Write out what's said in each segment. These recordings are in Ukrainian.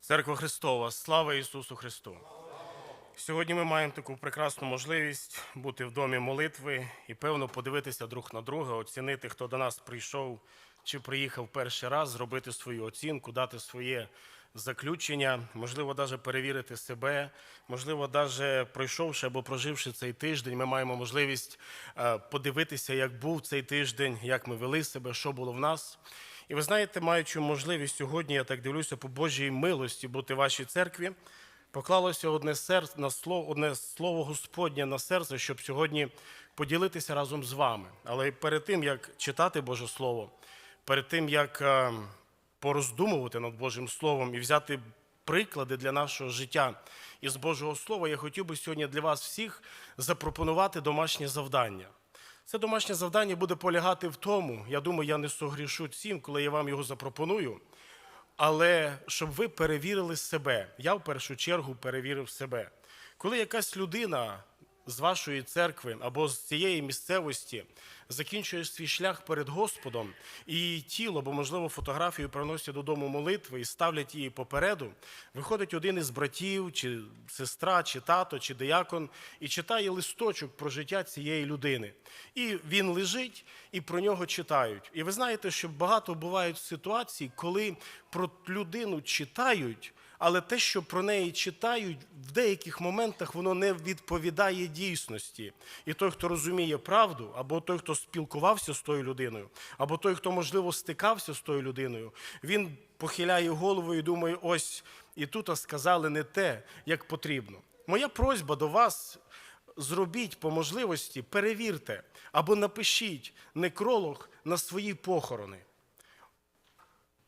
Церква Христова, слава Ісусу Христу! Сьогодні ми маємо таку прекрасну можливість бути в домі молитви і певно подивитися друг на друга, оцінити, хто до нас прийшов чи приїхав перший раз, зробити свою оцінку, дати своє заключення, можливо, навіть перевірити себе, можливо, навіть пройшовши або проживши цей тиждень, ми маємо можливість е, подивитися, як був цей тиждень, як ми вели себе, що було в нас. І ви знаєте, маючи можливість сьогодні, я так дивлюся, по Божій милості бути в вашій церкві, поклалося одне серце на слово, одне слово Господнє на серце, щоб сьогодні поділитися разом з вами. Але перед тим, як читати Боже Слово, перед тим, як е, пороздумувати над Божим Словом і взяти приклади для нашого життя із Божого Слова, я хотів би сьогодні для вас всіх запропонувати домашнє завдання. Це домашнє завдання буде полягати в тому, я думаю, я не согрішу цим, коли я вам його запропоную, але щоб ви перевірили себе. Я в першу чергу перевірив себе. Коли якась людина з вашої церкви або з цієї місцевості закінчує свій шлях перед Господом, і її тіло, бо, можливо, фотографію приносять додому молитви і ставлять її попереду, виходить один із братів, чи сестра, чи тато, чи диякон, і читає листочок про життя цієї людини. І він лежить, і про нього читають. І ви знаєте, що багато бувають ситуацій, коли про людину читають. Але те, що про неї читають, в деяких моментах воно не відповідає дійсності. І той, хто розуміє правду, або той, хто спілкувався з тою людиною, або той, хто, можливо, стикався з тою людиною, він похиляє голову і думає, ось і тут сказали не те, як потрібно. Моя просьба до вас. Зробіть по можливості, перевірте або напишіть некролог на свої похорони.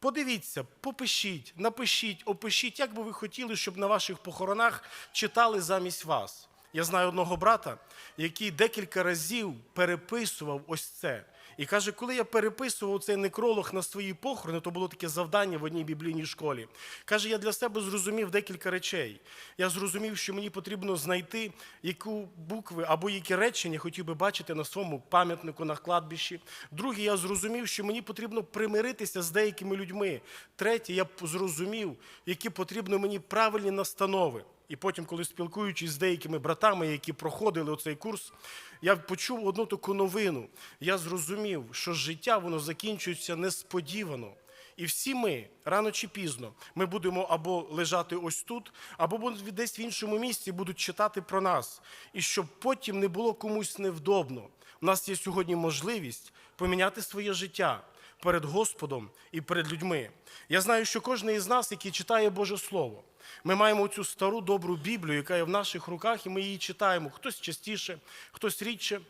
Подивіться, попишіть, напишіть, опишіть, як би ви хотіли, щоб на ваших похоронах читали замість вас. Я знаю одного брата, який декілька разів переписував ось це. І каже, коли я переписував цей некролог на свої похорони, то було таке завдання в одній біблійній школі. Каже, я для себе зрозумів декілька речей. Я зрозумів, що мені потрібно знайти, яку букви або які речення хотів би бачити на своєму пам'ятнику на кладбищі. Друге, я зрозумів, що мені потрібно примиритися з деякими людьми. Третє, я зрозумів, які потрібно мені правильні настанови. І потім, коли спілкуючись з деякими братами, які проходили оцей курс, я почув одну таку новину. Я зрозумів, що життя воно закінчується несподівано. І всі ми рано чи пізно ми будемо або лежати ось тут, або десь в іншому місці будуть читати про нас. І щоб потім не було комусь невдобно. У нас є сьогодні можливість поміняти своє життя перед Господом і перед людьми. Я знаю, що кожен із нас, який читає Боже Слово, ми маємо цю стару добру Біблію, яка є в наших руках, і ми її читаємо. Хтось частіше, хтось рідше.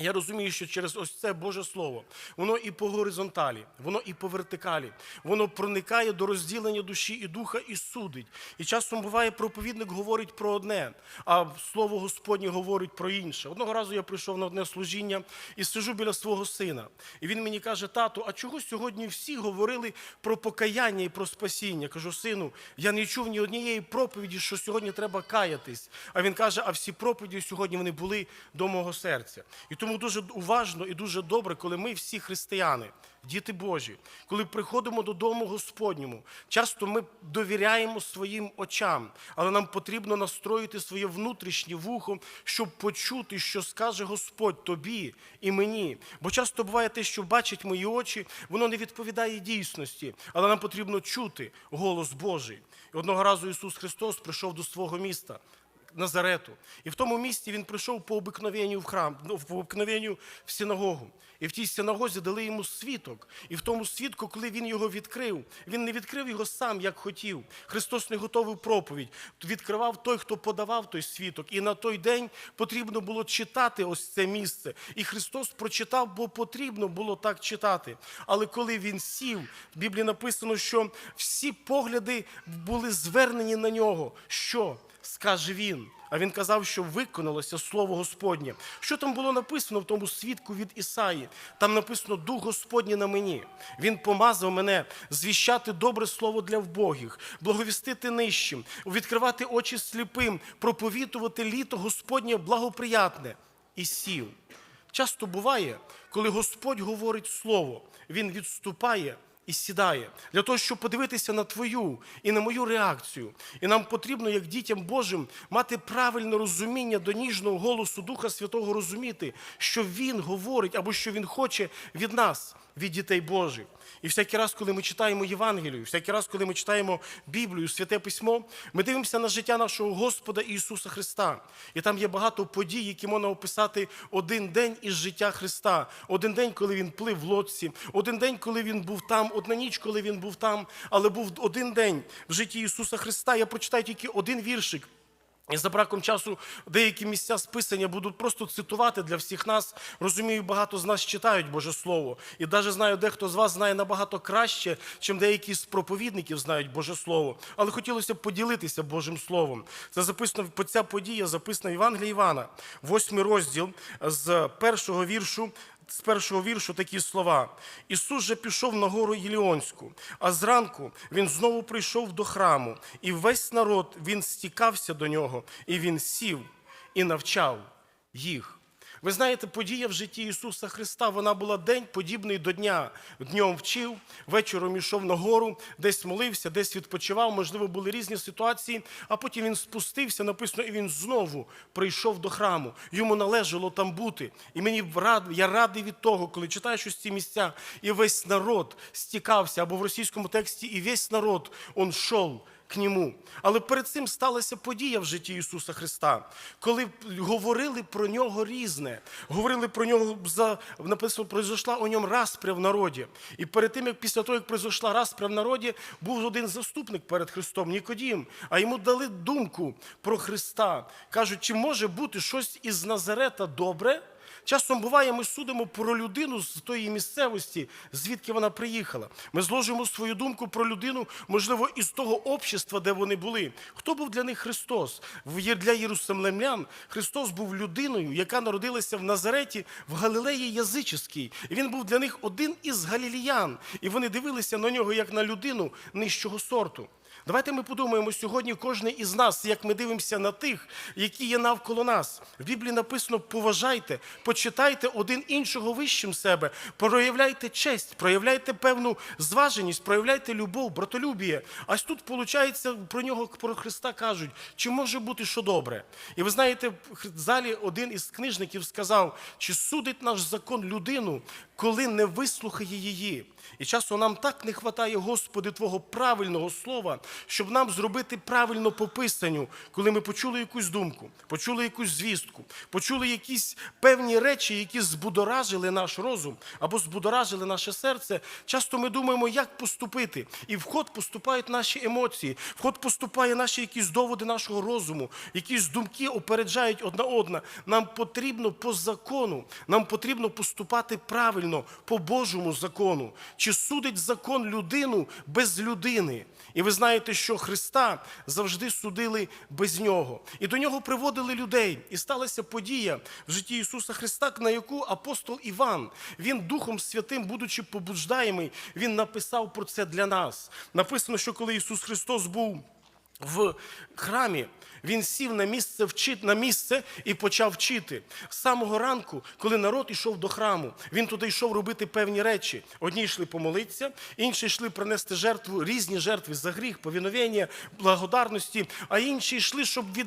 Я розумію, що через ось це Боже Слово, воно і по горизонталі, воно і по вертикалі, воно проникає до розділення душі і духа і судить. І часом буває, проповідник говорить про одне, а слово Господнє говорить про інше. Одного разу я прийшов на одне служіння і сижу біля свого сина. І він мені каже: тату, а чого сьогодні всі говорили про покаяння і про спасіння? Кажу, сину, я не чув ні однієї проповіді, що сьогодні треба каятись. А він каже: а всі проповіді сьогодні вони були до мого серця. І тому дуже уважно і дуже добре, коли ми всі християни, діти Божі, коли приходимо додому Господньому, часто ми довіряємо своїм очам, але нам потрібно настроїти своє внутрішнє вухо, щоб почути, що скаже Господь тобі і мені. Бо часто буває те, що бачать мої очі, воно не відповідає дійсності, але нам потрібно чути голос Божий. І одного разу Ісус Христос прийшов до свого міста. Назарету. І в тому місці він прийшов по обикновенню в храм, ну, по обикновенню в синагогу. І в тій синагозі дали йому свідок. І в тому свідку, коли він його відкрив, він не відкрив його сам, як хотів. Христос не готовив проповідь. Відкривав той, хто подавав той свідок. І на той день потрібно було читати ось це місце. І Христос прочитав, бо потрібно було так читати. Але коли він сів, в Біблії написано, що всі погляди були звернені на нього. Що? Скаже він. А він казав, що виконалося слово Господнє. Що там було написано в тому свідку від Ісаї? Там написано Дух Господній на мені. Він помазав мене звіщати добре слово для вбогих, благовістити нижчим, відкривати очі сліпим, проповідувати літо Господнє благоприятне. І сів. Часто буває, коли Господь говорить слово, Він відступає і сідає для того, щоб подивитися на твою і на мою реакцію. І нам потрібно, як дітям Божим, мати правильне розуміння до ніжного голосу Духа Святого розуміти, що Він говорить або що Він хоче від нас, від дітей Божих. І всякий раз, коли ми читаємо Євангелію, всякий раз, коли ми читаємо Біблію, Святе Письмо, ми дивимося на життя нашого Господа Ісуса Христа. І там є багато подій, які можна описати один день із життя Христа, один день, коли він плив в лодці, один день, коли він був там, одна ніч, коли він був там, але був один день в житті Ісуса Христа. Я прочитаю тільки один віршик. І за браком часу деякі місця списання будуть просто цитувати для всіх нас. Розумію, багато з нас читають Боже Слово. І навіть знаю, дехто з вас знає набагато краще, чим деякі з проповідників знають Боже Слово. Але хотілося б поділитися Божим Словом. Це записано ця подія записана в Євангелії Івана, восьмий розділ з першого віршу з першого віршу такі слова. Ісус же пішов на гору Єліонську, а зранку він знову прийшов до храму, і весь народ він стікався до нього, і він сів і навчав їх. Ви знаєте, подія в житті Ісуса Христа, вона була день подібний до дня. Днем вчив, вечором йшов на гору, десь молився, десь відпочивав, можливо, були різні ситуації, а потім він спустився, написано, і він знову прийшов до храму. Йому належало там бути. І мені рад, я радий від того, коли читаєш ось ці місця, і весь народ стікався, або в російському тексті, і весь народ он шов к ньому. Але перед цим сталася подія в житті Ісуса Христа, коли говорили про нього різне, говорили про нього за написано, произошла у ньому распря в народі. І перед тим, як після того, як произошла распря в народі, був один заступник перед Христом, Нікодім, а йому дали думку про Христа. Кажуть, чи може бути щось із Назарета добре? Часом буває, ми судимо про людину з тої місцевості, звідки вона приїхала. Ми зложимо свою думку про людину, можливо, із того общества, де вони були. Хто був для них Христос? Для єрусалимлян Христос був людиною, яка народилася в Назареті в Галилеї Язичській. І він був для них один із галіліян. І вони дивилися на нього як на людину нижчого сорту. Давайте ми подумаємо сьогодні, кожен із нас, як ми дивимося на тих, які є навколо нас. В Біблії написано: поважайте, почитайте один іншого вищим себе, проявляйте честь, проявляйте певну зваженість, проявляйте любов, братолюбіє. Аж тут, виходить, про нього, про Христа кажуть, чи може бути що добре? І ви знаєте, в залі один із книжників сказав, чи судить наш закон людину, коли не вислухає її. І часу нам так не вистачає, Господи, Твого правильного слова, щоб нам зробити правильно по писанню, коли ми почули якусь думку, почули якусь звістку, почули якісь певні речі, які збудоражили наш розум або збудоражили наше серце. Часто ми думаємо, як поступити. І в ход поступають наші емоції, в ход поступає наші якісь доводи нашого розуму, якісь думки опереджають одна одна. Нам потрібно по закону, нам потрібно поступати правильно по Божому закону. Чи судить закон людину без людини? І ви знаєте, що Христа завжди судили без нього. І до нього приводили людей. І сталася подія в житті Ісуса Христа, на яку апостол Іван, він Духом Святим, будучи побуждаємий, він написав про це для нас. Написано, що коли Ісус Христос був в храмі, він сів на місце вчит, на місце і почав вчити. З самого ранку, коли народ йшов до храму, він туди йшов робити певні речі. Одні йшли помолитися, інші йшли принести жертву, різні жертви за гріх, повіновення, благодарності, а інші йшли, щоб від,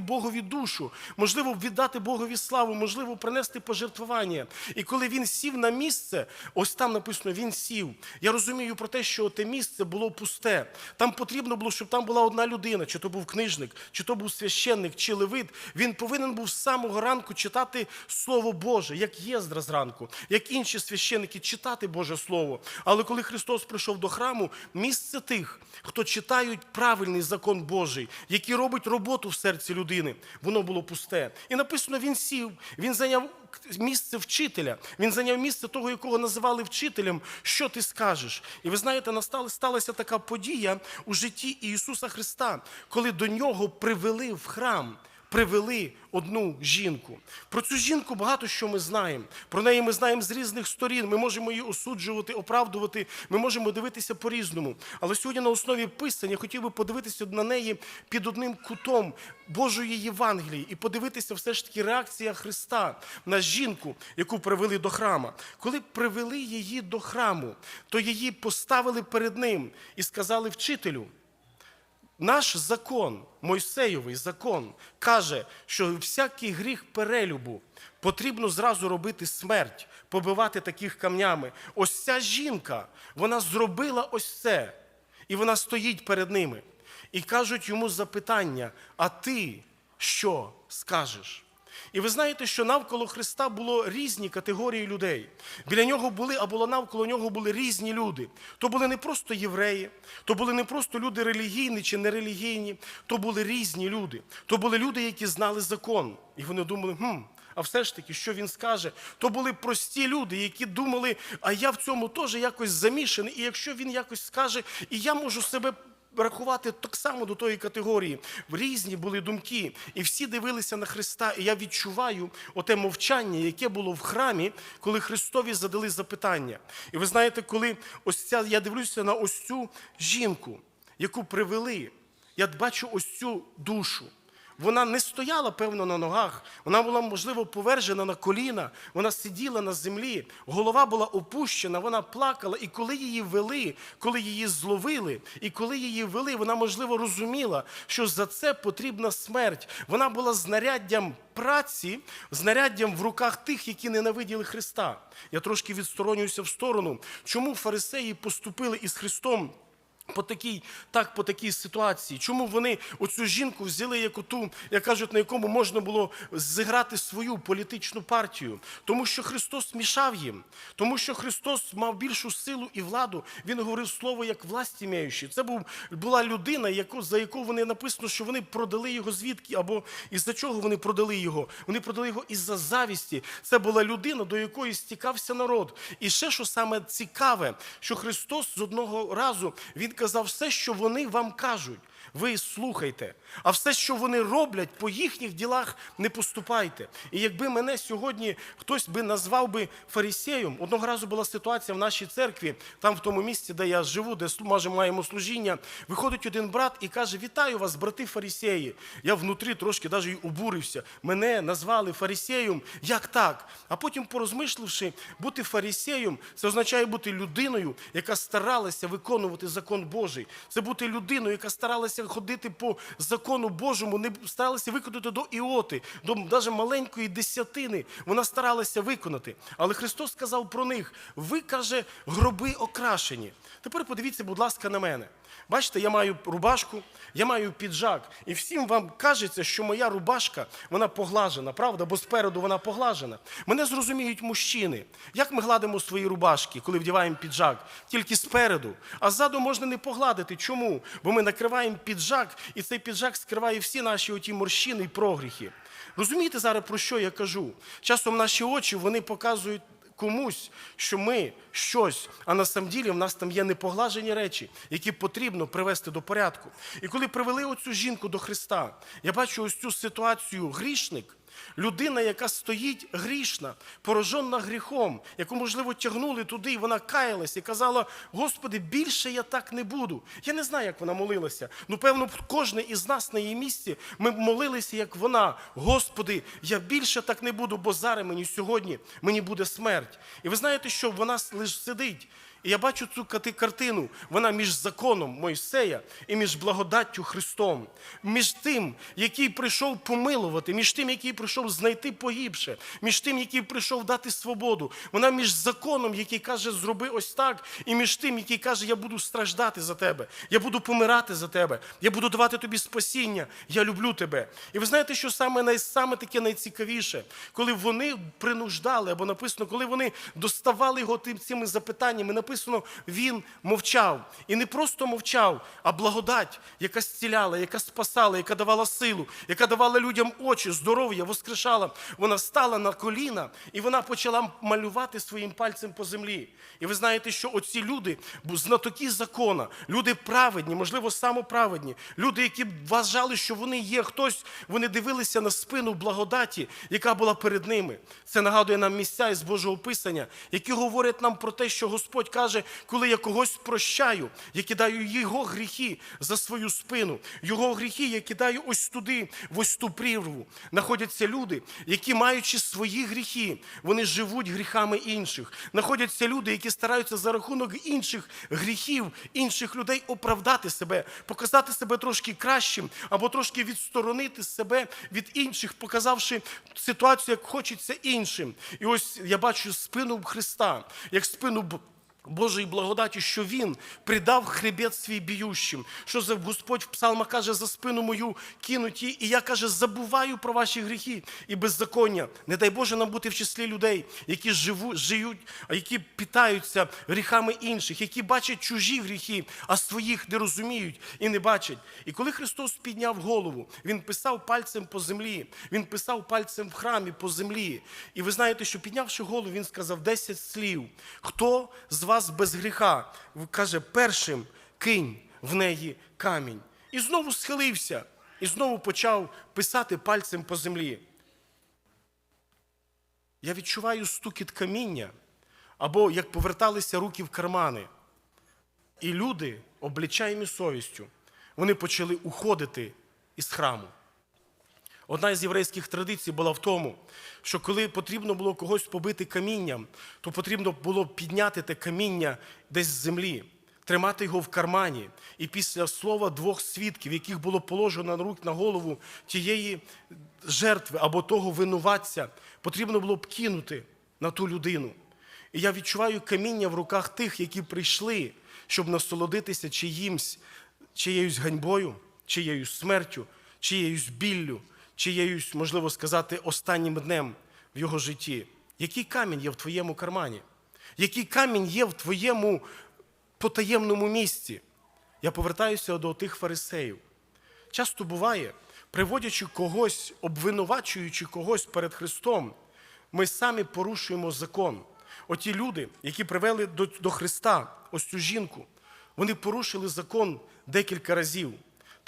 Богові душу, можливо, віддати Богові славу, можливо, принести пожертвування. І коли він сів на місце, ось там написано, він сів. Я розумію про те, що те місце було пусте. Там потрібно було, щоб там була одна людина, чи то був книжник, чи був священник, чи левит. Він повинен був з самого ранку читати Слово Боже, як Єздра зранку, як інші священники, читати Боже Слово. Але коли Христос прийшов до храму, місце тих, хто читають правильний закон Божий, який робить роботу в серці людини, воно було пусте. І написано, він сів, він зайняв місце вчителя, він зайняв місце того, якого називали вчителем. Що ти скажеш? І ви знаєте, настала сталася така подія у житті Ісуса Христа, коли до нього привели в храм привели одну жінку. Про цю жінку багато що ми знаємо. Про неї ми знаємо з різних сторін. Ми можемо її осуджувати, оправдувати, ми можемо дивитися по-різному. Але сьогодні на основі писання хотів би подивитися на неї під одним кутом Божої Євангелії і подивитися все ж таки реакція Христа на жінку, яку привели до храма. Коли привели її до храму, то її поставили перед ним і сказали вчителю. Наш закон, Мойсеєвий закон, каже, що всякий гріх перелюбу потрібно зразу робити смерть, побивати таких камнями. Ось ця жінка, вона зробила ось це, і вона стоїть перед ними. І кажуть йому запитання: а ти що скажеш? І ви знаєте, що навколо Христа було різні категорії людей. Біля нього були, або навколо нього були різні люди. То були не просто євреї, то були не просто люди релігійні чи нерелігійні, то були різні люди. То були люди, які знали закон. І вони думали, хм, а все ж таки, що він скаже? То були прості люди, які думали, а я в цьому теж якось замішаний, і якщо він якось скаже, і я можу себе рахувати так само до тої категорії. Різні були думки, і всі дивилися на Христа. І я відчуваю оте мовчання, яке було в храмі, коли Христові задали запитання. І ви знаєте, коли ось ця я дивлюся на ось цю жінку, яку привели, я бачу ось цю душу. Вона не стояла, певно, на ногах, вона була, можливо, повержена на коліна, вона сиділа на землі, голова була опущена, вона плакала. І коли її вели, коли її зловили, і коли її вели, вона, можливо, розуміла, що за це потрібна смерть. Вона була знаряддям праці, знаряддям в руках тих, які ненавиділи Христа. Я трошки відсторонююся в сторону. Чому фарисеї поступили із Христом? По такій, так, по такій ситуації. Чому вони оцю жінку взяли як ту, як кажуть, на якому можна було зіграти свою політичну партію? Тому що Христос мішав їм, тому що Христос мав більшу силу і владу. Він говорив слово як власті маючи. Це був, була людина, яку, за яку вони написано, що вони продали його звідки, або із-за чого вони продали його. Вони продали його із-за завісті. Це була людина, до якої стікався народ. І ще що саме цікаве, що Христос з одного разу він казав, все, що вони вам кажуть, ви слухайте, а все, що вони роблять, по їхніх ділах не поступайте. І якби мене сьогодні хтось би назвав би фарисеєм, одного разу була ситуація в нашій церкві, там в тому місці, де я живу, де може маємо служіння, виходить один брат і каже: Вітаю вас, брати фарисеї. Я внутрі трошки навіть обурився. Мене назвали фарисеєм. Як так? А потім, порозмишливши, бути фарисеєм, це означає бути людиною, яка старалася виконувати закон Божий. Це бути людиною, яка старалася ходити по закону Божому, не старалися виконати до іоти, до навіть маленької десятини. Вона старалася виконати. Але Христос сказав про них: ви каже, гроби окрашені. Тепер подивіться, будь ласка, на мене. Бачите, я маю рубашку, я маю піджак, і всім вам кажеться, що моя рубашка вона поглажена, правда? Бо спереду вона поглажена. Мене зрозуміють мужчини. Як ми гладимо свої рубашки, коли вдіваємо піджак? Тільки спереду. А ззаду можна не погладити. Чому? Бо ми накриваємо піджак, і цей піджак скриває всі наші оті морщини і прогріхи. Розумієте зараз, про що я кажу? Часом наші очі вони показують комусь, що ми щось, а на самом ділі в нас там є непоглажені речі, які потрібно привести до порядку. І коли привели оцю жінку до Христа, я бачу ось цю ситуацію грішник. Людина, яка стоїть грішна, поражена гріхом, яку, можливо, тягнули туди, і вона каялась і казала: Господи, більше я так не буду. Я не знаю, як вона молилася. Ну, певно, кожен із нас на її місці ми молилися, як вона. Господи, я більше так не буду, бо зараз мені сьогодні мені буде смерть. І ви знаєте, що вона лише сидить. І я бачу цю картину, вона між законом Мойсея і між благодаттю Христом, між тим, який прийшов помилувати, між тим, який прийшов знайти погибше, між тим, який прийшов дати свободу. Вона між законом, який каже, зроби ось так, і між тим, який каже, я буду страждати за тебе, я буду помирати за тебе, я буду давати тобі спасіння, я люблю тебе. І ви знаєте, що саме, саме таке найцікавіше, коли вони принуждали, або написано, коли вони доставали його цими запитаннями, написано, написано, він мовчав. І не просто мовчав, а благодать, яка зціляла, яка спасала, яка давала силу, яка давала людям очі, здоров'я, воскрешала. Вона стала на коліна і вона почала малювати своїм пальцем по землі. І ви знаєте, що оці люди, знатоки закона, люди праведні, можливо, самоправедні, люди, які вважали, що вони є хтось, вони дивилися на спину благодаті, яка була перед ними. Це нагадує нам місця із Божого Писання, які говорять нам про те, що Господь коли я когось прощаю, я кидаю його гріхи за свою спину, його гріхи я кидаю ось туди, в ось ту прірву. Находяться люди, які, маючи свої гріхи, вони живуть гріхами інших. Находяться люди, які стараються за рахунок інших гріхів, інших людей оправдати себе, показати себе трошки кращим, або трошки відсторонити себе від інших, показавши ситуацію, як хочеться іншим. І ось я бачу спину Христа, як спину Божої благодаті, що Він придав хребет свій біющим. Що Господь в псалмах каже, за спину мою кинуті, і я каже, забуваю про ваші гріхи і беззаконня. Не дай Боже нам бути в числі людей, які живуть, живуть, які питаються гріхами інших, які бачать чужі гріхи, а своїх не розуміють і не бачать. І коли Христос підняв голову, Він писав пальцем по землі, Він писав пальцем в храмі по землі. І ви знаєте, що піднявши голову, він сказав 10 слів. Хто з вас без гріха? Каже, першим кинь в неї камінь. І знову схилився, і знову почав писати пальцем по землі. Я відчуваю стукіт каміння, або як поверталися руки в кармани. І люди, облічаємі совістю, вони почали уходити із храму. Одна із єврейських традицій була в тому, що коли потрібно було когось побити камінням, то потрібно було підняти те каміння десь з землі, тримати його в кармані. І після слова двох свідків, яких було положено на рук на голову тієї жертви або того винуватця, потрібно було б кинути на ту людину. І я відчуваю каміння в руках тих, які прийшли, щоб насолодитися чиїмсь, чиєюсь ганьбою, чиєюсь смертю, чиєюсь біллю, чиєюсь, можливо сказати, останнім днем в його житті. Який камінь є в твоєму кармані? Який камінь є в твоєму потаємному місці? Я повертаюся до тих фарисеїв. Часто буває, приводячи когось, обвинувачуючи когось перед Христом, ми самі порушуємо закон. Оті люди, які привели до, до Христа ось цю жінку, вони порушили закон декілька разів.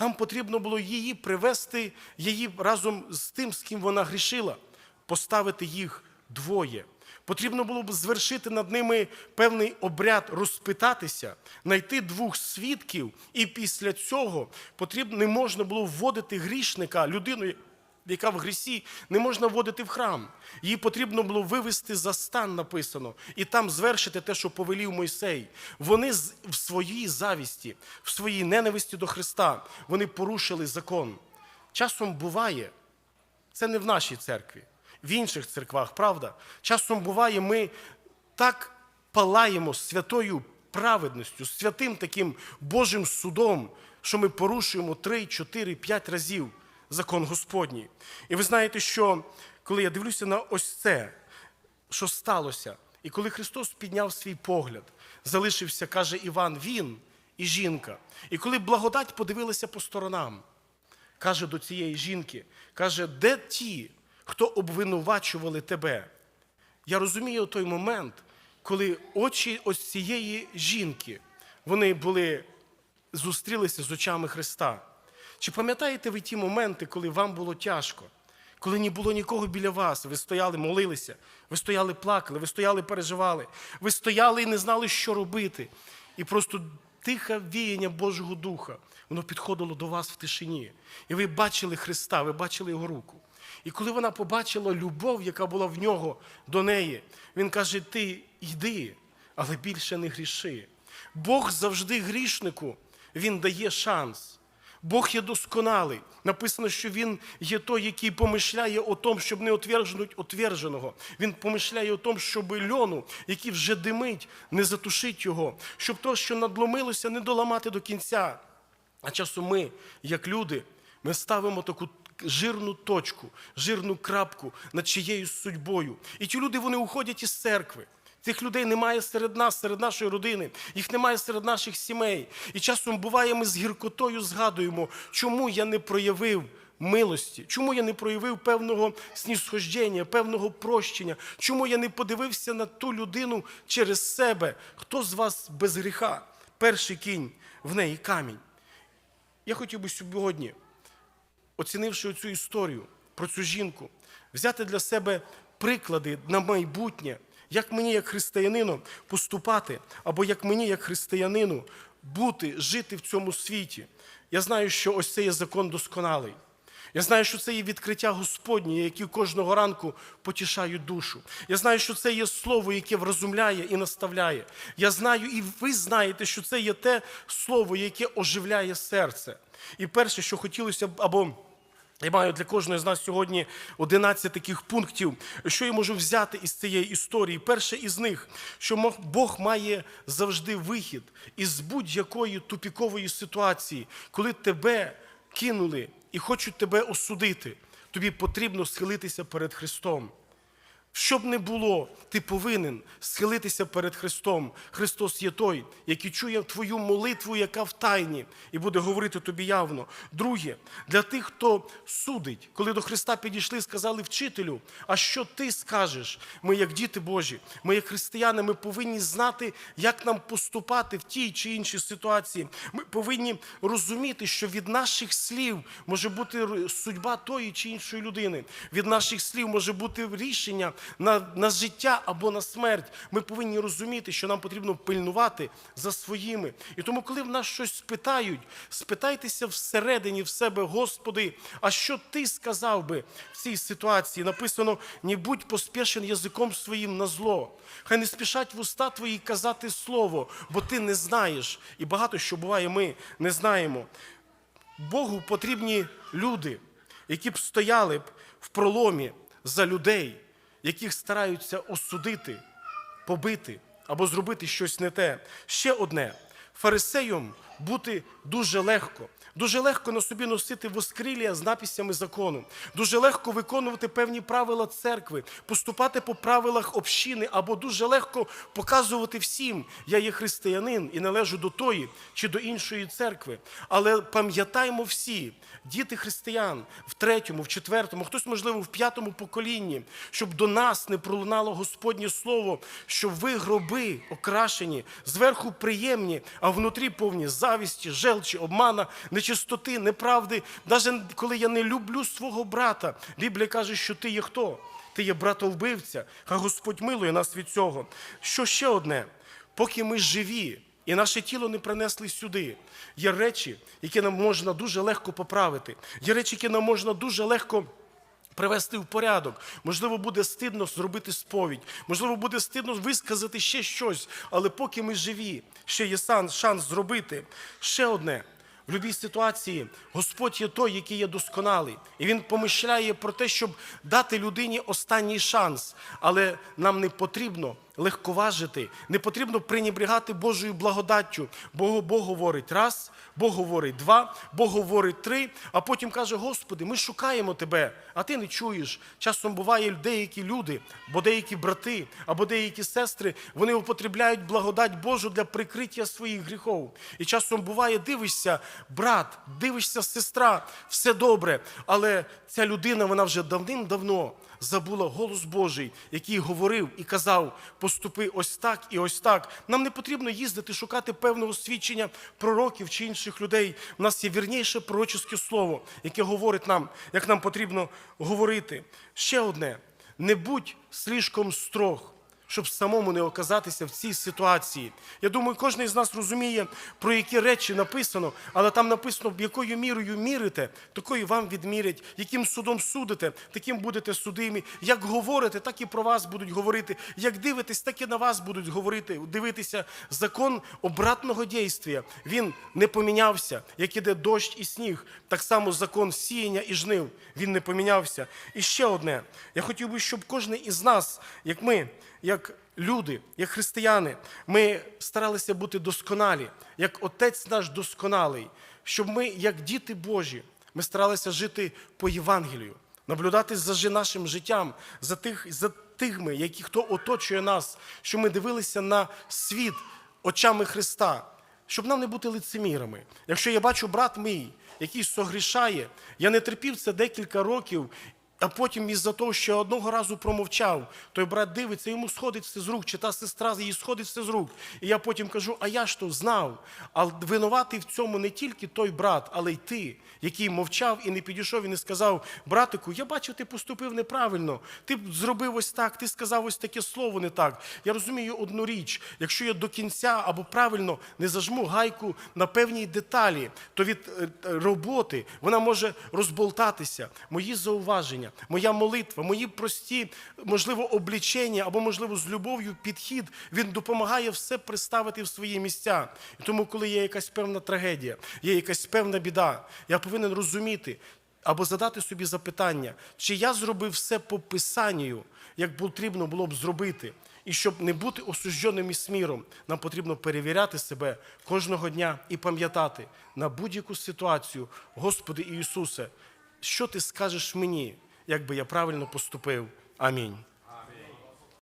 Там потрібно було її привести, її разом з тим, з ким вона грішила, поставити їх двоє. Потрібно було б звершити над ними певний обряд, розпитатися, знайти двох свідків, і після цього потрібно не можна було вводити грішника, людину, яка в грісі, не можна вводити в храм. Її потрібно було вивести за стан, написано, і там звершити те, що повелів Мойсей. Вони в своїй завісті, в своїй ненависті до Христа, вони порушили закон. Часом буває, це не в нашій церкві, в інших церквах, правда. Часом буває, ми так палаємо святою праведністю, святим таким Божим судом, що ми порушуємо 3, 4, 5 разів закон Господній. І ви знаєте, що коли я дивлюся на ось це, що сталося, і коли Христос підняв свій погляд, залишився, каже Іван, він і жінка. І коли благодать подивилася по сторонам, каже до цієї жінки, каже, де ті, хто обвинувачували тебе? Я розумію той момент, коли очі ось цієї жінки, вони були, зустрілися з очами Христа. Чи пам'ятаєте ви ті моменти, коли вам було тяжко? Коли не було нікого біля вас, ви стояли, молилися, ви стояли, плакали, ви стояли, переживали, ви стояли і не знали, що робити. І просто тихе віяння Божого Духа, воно підходило до вас в тишині. І ви бачили Христа, ви бачили Його руку. І коли вона побачила любов, яка була в нього до неї, він каже: Ти йди, але більше не гріши. Бог завжди грішнику, Він дає шанс. Бог є досконалий. Написано, що Він є той, який помишляє о том, щоб не отверженуть отверженого. Він помишляє о том, щоб льону, який вже димить, не затушить його, щоб то, що надломилося, не доламати до кінця. А часом ми, як люди, ми ставимо таку жирну точку, жирну крапку над чиєюсь судьбою. І ті люди вони уходять із церкви. Цих людей немає серед нас, серед нашої родини, їх немає серед наших сімей. І часом буває, ми з гіркотою згадуємо, чому я не проявив милості, чому я не проявив певного снісхождення, певного прощення, чому я не подивився на ту людину через себе, хто з вас без гріха, перший кінь в неї камінь. Я хотів би сьогодні, оцінивши цю історію про цю жінку, взяти для себе приклади на майбутнє, як мені, як християнину, поступати, або як мені, як християнину, бути, жити в цьому світі. Я знаю, що ось це є закон досконалий. Я знаю, що це є відкриття Господнє, які кожного ранку потішають душу. Я знаю, що це є слово, яке вразумляє і наставляє. Я знаю, і ви знаєте, що це є те слово, яке оживляє серце. І перше, що хотілося б, або я маю для кожної з нас сьогодні 11 таких пунктів, що я можу взяти із цієї історії. Перше із них, що Бог має завжди вихід із будь-якої тупікової ситуації, коли тебе кинули і хочуть тебе осудити. Тобі потрібно схилитися перед Христом. Що б не було, ти повинен схилитися перед Христом. Христос є той, який чує твою молитву, яка в тайні, і буде говорити тобі явно. Друге, для тих, хто судить, коли до Христа підійшли, сказали вчителю, а що ти скажеш? Ми, як діти Божі, ми, як християни, ми повинні знати, як нам поступати в тій чи іншій ситуації. Ми повинні розуміти, що від наших слів може бути судьба тої чи іншої людини. Від наших слів може бути рішення на, на життя або на смерть. Ми повинні розуміти, що нам потрібно пильнувати за своїми. І тому, коли в нас щось спитають, спитайтеся всередині в себе, Господи, а що ти сказав би в цій ситуації? Написано: не будь поспішен язиком своїм на зло. Хай не спішать в уста твої казати слово, бо ти не знаєш. І багато що буває, ми не знаємо. Богу потрібні люди, які б стояли б в проломі за людей, яких стараються осудити, побити або зробити щось не те. Ще одне: фарисеям бути дуже легко. Дуже легко на собі носити воскрілля з написями закону. Дуже легко виконувати певні правила церкви, поступати по правилах общини, або дуже легко показувати всім, я є християнин і належу до тої чи до іншої церкви. Але пам'ятаймо всі, діти християн в третьому, в четвертому, хтось, можливо, в п'ятому поколінні, щоб до нас не пролунало Господнє Слово, що ви гроби окрашені, зверху приємні, а внутрі повні завісті, желчі, обмана, нечистоти, неправди. Навіть коли я не люблю свого брата, Біблія каже, що ти є хто? Ти є братовбивця, хай Господь милує нас від цього. Що ще одне? Поки ми живі, і наше тіло не принесли сюди. Є речі, які нам можна дуже легко поправити. Є речі, які нам можна дуже легко. Привести в порядок, можливо, буде стидно зробити сповідь, можливо, буде стидно висказати ще щось, але поки ми живі, ще є шанс зробити. Ще одне. В будь-якій ситуації Господь є той, який є досконалий, і Він помишляє про те, щоб дати людині останній шанс. Але нам не потрібно легковажити, не потрібно пренебрігати Божою благодаттю. Бог, Бог говорить раз, Бог говорить два, Бог говорить три, а потім каже: Господи, ми шукаємо тебе, а ти не чуєш. Часом буває деякі люди, бо деякі брати або деякі сестри, вони употребляють благодать Божу для прикриття своїх гріхов. І часом буває, дивишся, брат, дивишся, сестра, все добре, але ця людина, вона вже давним-давно забула голос Божий, який говорив і казав: поступи ось так і ось так. Нам не потрібно їздити, шукати певного свідчення пророків чи інших людей. У нас є вірніше пророчеське слово, яке говорить нам, як нам потрібно говорити. Ще одне: не будь слишком строг. Щоб самому не оказатися в цій ситуації. Я думаю, кожен з нас розуміє, про які речі написано, але там написано, якою мірою мірите, такою вам відмірять, яким судом судите, таким будете судимі. Як говорите, так і про вас будуть говорити. Як дивитесь, так і на вас будуть говорити. Дивитися закон обратного дійства. Він не помінявся. Як іде дощ і сніг, так само закон сіяння і жнив. Він не помінявся. І ще одне. Я хотів би, щоб кожен із нас, як ми, як люди, як християни, ми старалися бути досконалі, як Отець наш досконалий, щоб ми, як діти Божі, ми старалися жити по Євангелію. наблюдати за нашим життям, за тих, за тими, які хто оточує нас, що ми дивилися на світ очами Христа, щоб нам не бути лицемірами. Якщо я бачу брат мій, який согрішає, я не терпів це декілька років. А потім із-за того, що одного разу промовчав, той брат дивиться, йому сходить все з рук, чи та сестра їй сходить все з рук. І я потім кажу: а я ж то знав. А винуватий в цьому не тільки той брат, але й ти, який мовчав і не підійшов і не сказав: братику, я бачу, ти поступив неправильно. Ти зробив ось так, ти сказав ось таке слово не так. Я розумію одну річ: якщо я до кінця або правильно не зажму гайку на певній деталі, то від е, роботи вона може розболтатися. Мої зауваження, моя молитва, мої прості, можливо, облічення або, можливо, з любов'ю підхід, він допомагає все приставити в свої місця. І тому, коли є якась певна трагедія, є якась певна біда, я повинен розуміти. Або задати собі запитання, чи я зробив все по писанню, як потрібно було б зробити. І щоб не бути осудженим із міром, нам потрібно перевіряти себе кожного дня і пам'ятати на будь-яку ситуацію, Господи Ісусе, що ти скажеш мені, якби я правильно поступив. Амінь.